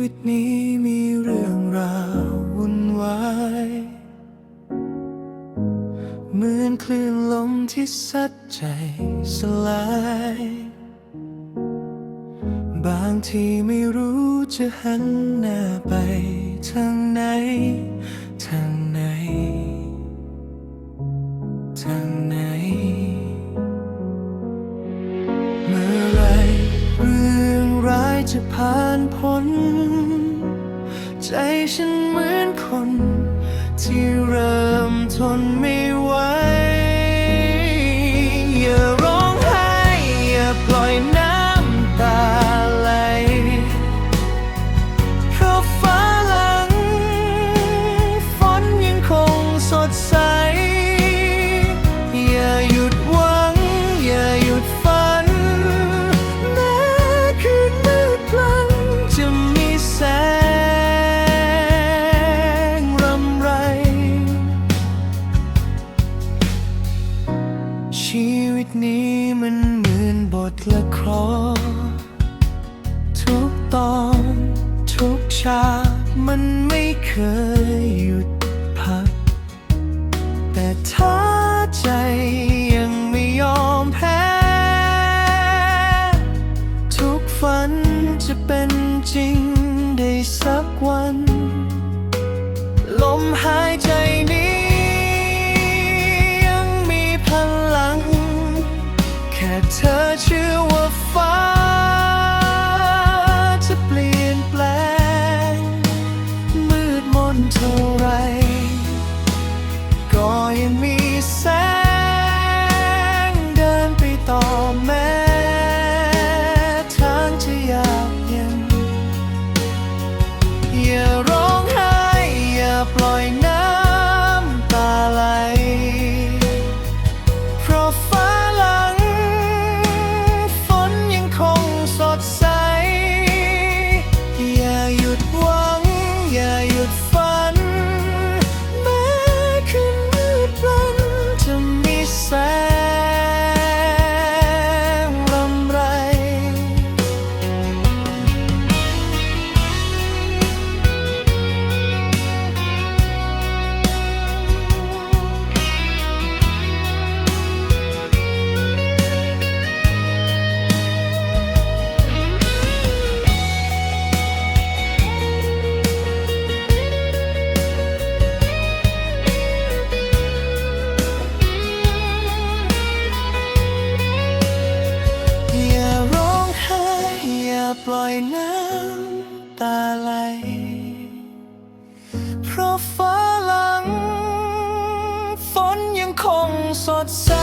วิตนี้มีเรื่องราววุ่นวายเหมือนคลื่นลมที่ซัดใจสลาย บางทีไม่รู้จะหันหน้าไปทางไหน ทางไหน ทางไหน เมื่อไรเรื่องร้ายจะผ่านพ้น ใจฉันเหมือนคน ที่เริ่มทนไม่ไหว ชีวิตนี้มันเหมือนบทละครทุกตอน ทุกฉากมันไม่เคย อ ปล่อยน้ำตาไหล เพราะฟ้าหลัง ฝนยังคงสดใส